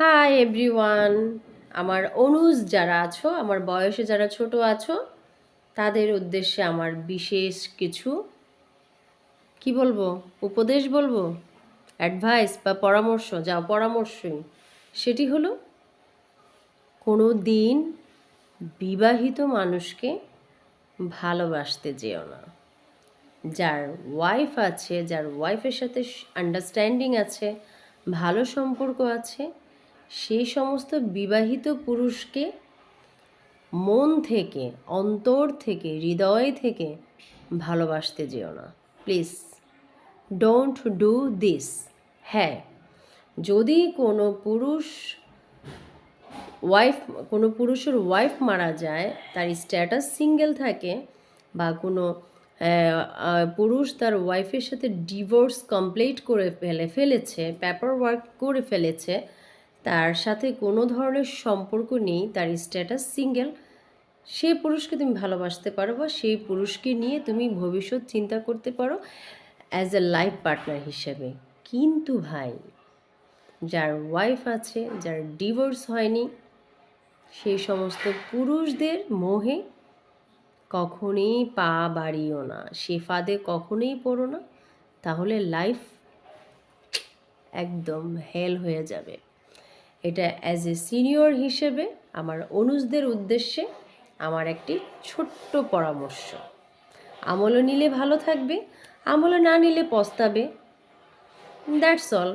Hi everyone আমার অনুজ যারা আছো, আমার বয়সে যারা ছোট আছো, তাদের উদ্দেশ্যে আমার বিশেষ কিছু, কি বলব, উপদেশ বলব? অ্যাডভাইস বা পরামর্শ, যা পরামর্শই। সেটি হলো, কোনো দিন বিবাহিত মানুষকে ভালোবাসতে যেও না। যার ওয়াইফ আছে, যার ওয়াইফের সাথে আন্ডারস্ট্যান্ডিং আছে, ভালো সম্পর্ক আছে সেই সমস্ত বিবাহিত পুরুষকে মন থেকে, অন্তর থেকে, হৃদয় থেকে ভালোবাসতে যেও না। Please, don't do this. হ্যাঁ যদি কোনো পুরুষ ওয়াইফ, কোনো পুরুষের ওয়াইফ মারা যায়, তার স্ট্যাটাস সিঙ্গেল থাকে বা কোনো পুরুষ তার ওয়াইফের সাথে ডিভোর্স কমপ্লিট করে ফেলে, ফেলেছে পেপার ওয়ার্ক করে ফেলেছে তার সাথে কোনো ধরনের সম্পর্ক নেই, তার স্ট্যাটাস সিঙ্গেল সেই পুরুষকে তুমি ভালোবাসতে পারো বা সেই পুরুষকে নিয়ে তুমি ভবিষ্যৎ চিন্তা করতে পারো অ্যাজ এ লাইফ পার্টনার হিসেবে। কিন্তু ভাই, যার ওয়াইফ আছে, যার ডিভোর্স হয়নি সেই সমস্ত পুরুষদের মোহে কখনোই পা বাড়িও না, সে ফাঁদে কখনোই পড়ো না, তাহলে লাইফ একদম হেল হয়ে যাবে। এটা অ্যাজ এ সিনিয়র হিসেবে আমার অনুজদের উদ্দেশ্যে আমার একটি ছোট্ট পরামর্শ। আমলও নিলে ভালো থাকবে, আমলও না নিলে পস্তাবে। That's all